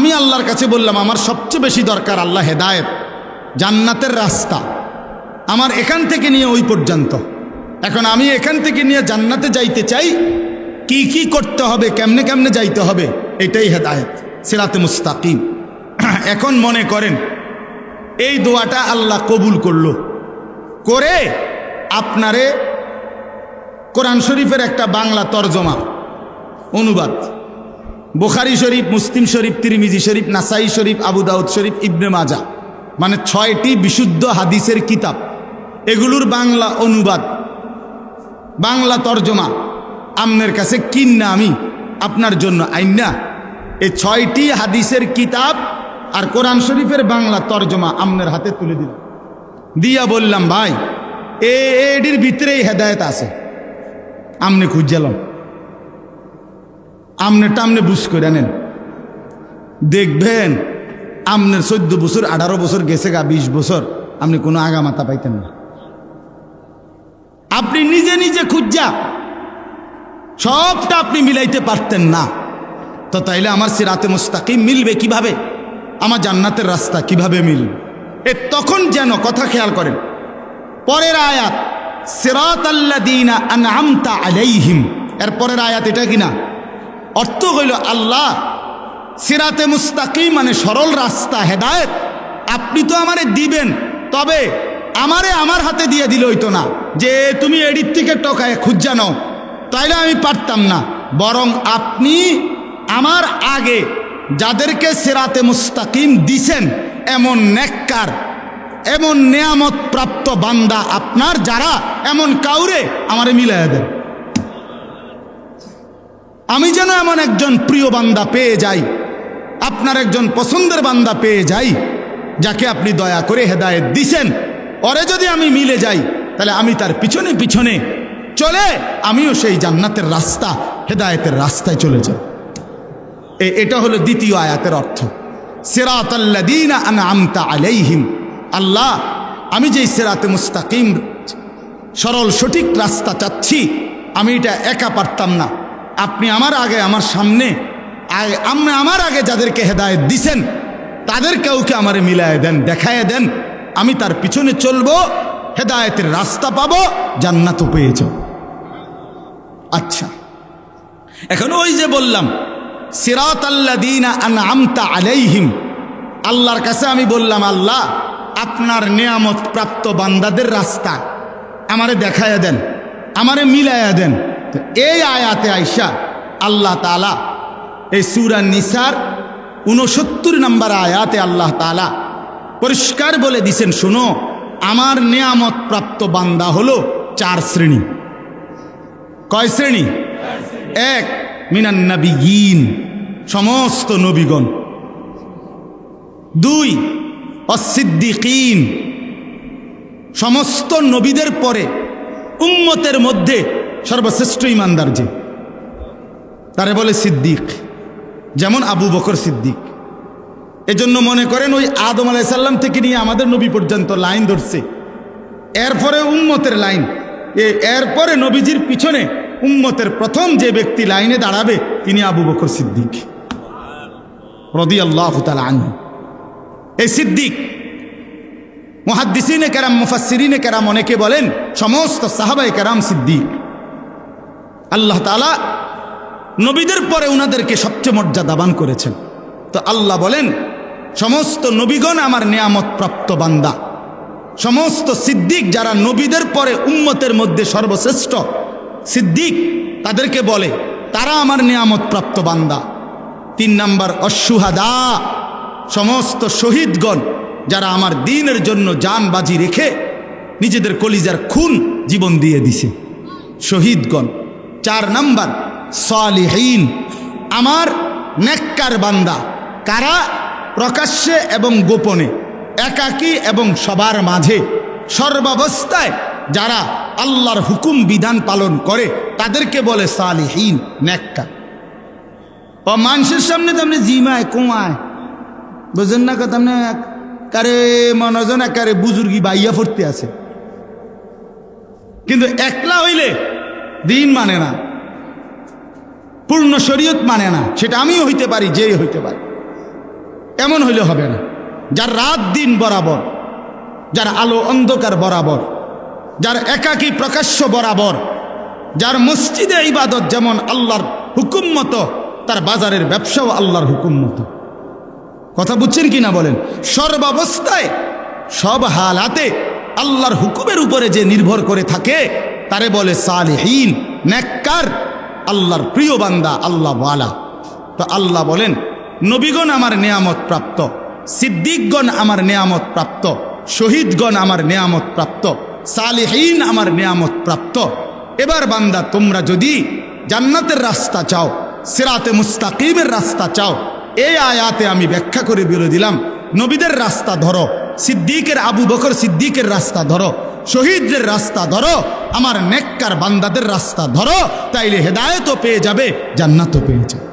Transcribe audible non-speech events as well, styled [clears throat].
আমি আল্লাহর কাছে বললাম, আমার সবচেয়ে বেশি দরকার আল্লাহ হেদায়েত, জান্নাতের রাস্তা। আমার এখান থেকে নিয়ে ওই পর্যন্ত। এখন আমি এখান থেকে নিয়ে জান্নাতে যাইতে চাই, কি কি করতে হবে, কেমনে কেমনে যাইতে হবে, এটাই হেদায়েত, সিরাতে মুস্তাকিম। [clears throat] এখন মনে করেন, এই দোয়াটা আল্লাহ কবুল করল। করে আপনারে কোরআন শরীফের একটা বাংলা তর্জমা, অনুবাদ। বুখারি শরীফ, মুসলিম শরীফ, তিরমিজি শরীফ, নাসাই শরীফ, আবু দাউদ শরীফ, ইবনে মাজা মানে ছয়টি বিশুদ্ধ হাদিসের কিতাব। এগুলোর বাংলা অনুবাদ, বাংলা তর্জমা। আমনের কাছে কিন্না আমি আপনার জন্য আইনা এই ছয়টি হাদিসের কিতাব আর কোরআন শরীফের বাংলা তর্জমা আমনের হাতে তুলে দিলাম। দিয়া বললাম, ভাই, এ এটির ভিতরেই হেদায়ত আছে। আমনে খুঁজলাম আমনেটা টামনে বুঝ করে নেন দেখবেন আমনের চোদ্দ বছর, আঠারো বছর গেছে গা, বিশ বছর। আপনি কোনো আগামাতা পাইতেন না। আপনি নিজে নিজে খুঁজা। সবটা আপনি মিলাইতে পারতেন না। তো তাইলে আমার সিরাতে মুস্তাকিম মিলবে কীভাবে? আমার জান্নাতের রাস্তা কীভাবে মিলবে? এ তখন যেন কথা খেয়াল করেন। পরের আয়াত সিরাত আল্লাদিনা আনআমতা আলাইহিম। এর পরের আয়াত এটা কিনা? অর্থ হইল আল্লাহ, সিরাতে মুস্তাকিম মানে সরল রাস্তা, হেদায়েত। আপনি তো আমারে দিবেন, তবে আমারে আমার হাতে দিয়ে দিল হইতো না। যে তুমি এডির থেকে টকায় খুঁজা নাও, তাইলে আমি পারতাম না। বরং আপনি আমার আগে যাদেরকে সেরাতে মুস্তাকিম দিছেন, এমন নেককার, এমন নেয়ামত প্রাপ্ত বান্দা আপনার, যারা এমন কাউরে আমারে মিলাই দেন। আমি যেন এমন একজন প্রিয় বান্দা পেয়ে যাই, আপনার একজন পছন্দের বান্দা পেয়ে যাই, যাকে আপনি দয়া করে হেদায়েত দিছেন। ওরে যদি আমি মিলে যাই, তাহলে আমি তার পিছনে পিছনে চলে, আমিও সেই জান্নাতের রাস্তা, হেদায়েতের রাস্তায় চলে এ- এটা হলো দ্বিতীয় আয়াতের অর্থ। সেরাত আল্লাদিনা আমতা আলাইহিম। আল্লাহ, আমি যেই সেরাতে মুস্তাকিম, সরল সঠিক রাস্তা চাচ্ছি, আমি এটা একা পারতাম না। আপনি আমার আগে আমার সামনে আগে- আপনি আমার আগে যাদেরকে হেদায়েত দিছেন তাদের কাউকে আমারে মিলায় দেন, দেখায় দেন, আমি তার পিছনে চলবো, হেদায়েতের রাস্তা পাবো, জান্নাতও পেয়ে যাও আচ্ছা এখন ওই যে বললাম সিরাত আল্লাদিনা আমতা আলাইহিম, আল্লাহর কাছে আমি বললাম, আল্লাহ, আপনার নিয়ামত প্রাপ্ত বান্দাদের রাস্তা, আমারে দেখায়া দেন, আমারে মিলাইয়া দেন তো এই আয়াতে আইসা আল্লাহ তালা এই সুরা নিসার উনসত্তর নম্বর আয়াতে আল্লাহ তালা পরিষ্কার বলে দিছেন, শুনো, আমার নিয়ামত প্রাপ্ত বান্দা হলো চার শ্রেণি। কয় শ্রেণি? এক, মিনান সমস্ত নবীগণ। দুই, অসিদ্দিকিন, সমস্ত নবীদের পরে উম্মতের মধ্যে সর্বশ্রেষ্ঠ ইমানদার যে। তারে বলে সিদ্দিক, যেমন আবু বকর সিদ্দিক। এজন্য মনে করেন ওই আদম আলাইসাল্লাম থেকে নিয়ে আমাদের নবী পর্যন্ত লাইন ধরছে। এরপরে উম্মতের লাইন। এরপরে নবীজির পিছনে উম্মতের প্রথম যে ব্যক্তি লাইনে দাঁড়াবে, তিনি আবু বকর সিদ্দিক। রদি আল্লাহ আনহু। এই সিদ্দিক মহাদ্দিসিনে কেরাম মুফাসিরিনে কেরাম অনেকে বলেন, সমস্ত সাহাবাই কেরাম সিদ্দিক। আল্লাহ তালা নবীদের পরে উনাদেরকে সবচেয়ে মর্যাদাবান করেছেন। তো আল্লাহ বলেন, সমস্ত নবীগণ আমার নিয়ামত প্রাপ্ত বান্দা। সমস্ত সিদ্দিক যারা নবীদের পরে উম্মতের মধ্যে সর্বশ্রেষ্ঠ সিদ্দিক, তাদেরকে বলে, তারা আমার নিয়ামত প্রাপ্ত বান্দা। তিন নাম্বার, অসুহাদা, সমস্ত শহীদগণ যারা আমার দিনের জন্য যান বাজি রেখে নিজেদের কলিজার খুন জীবন দিয়ে দিছে। শহীদগণ চার নাম্বার, সালিহীন। আমার নেককার বান্দা, কারা? প্রকাশ্যে এবং গোপনে, একাকী এবং সবার মাঝে, সর্বাবস্থায় যারা আল্লাহর হুকুম, বিধান পালন করে, তাদেরকে বলে সালিহীন, নেককার। ও মানুষের সামনে তো আপনি জিমায় কুমায় বুঝেন না কথা, আপনি কারে মনোজন একারে বুজুর্গি বাইয়া ফুটতে আছে। কিন্তু একলা হইলে দিন মানে না। পূর্ণ শরীয়ত মানে না। সেটা আমিও হইতে পারি, যেই হইতে পারি। এমন হইলে হবে না। যার রাত দিন বরাবর, যার আলো অন্ধকার বরাবর, যার একাকী প্রকাশ্য বরাবর, যার মসজিদে ইবাদত যেমন আল্লাহর হুকুম মতো, তার বাজারের ব্যবসাও আল্লাহর হুকুম মতো। কথা বুঝছেন কি না বলেন? সর্বাবস্থায় সব হালাতে আল্লাহর হুকুমের উপরে যে নির্ভর করে থাকে তারে বলে সালেহীন, নেককার, আল্লাহর প্রিয় বান্দা, আল্লাহ ওয়ালা। তো আল্লাহ বলেন, নবীগণ আমার নেয়ামত প্রাপ্ত, সিদ্দিকগণ আমার নেয়ামত প্রাপ্ত, শহীদগণ আমার নেয়ামত প্রাপ্ত, সালেহীন আমার নেয়ামত প্রাপ্ত। এবার বান্দা, তোমরা যদি জান্নাতের রাস্তা চাও, সেরাতে মুস্তাকিমের রাস্তা চাও, এই আয়াতে আমি ব্যাখ্যা করে বলে দিলাম, নবীদের রাস্তা ধরো, সিদ্দিকের, আবু বকর সিদ্দিকের রাস্তা ধরো শহীদদের রাস্তা ধরো, আমার নেককার বান্দাদের রাস্তা ধরো, তাইলে হেদায়তও পেয়ে যাবে, জান্নাতও পেয়ে যাবে।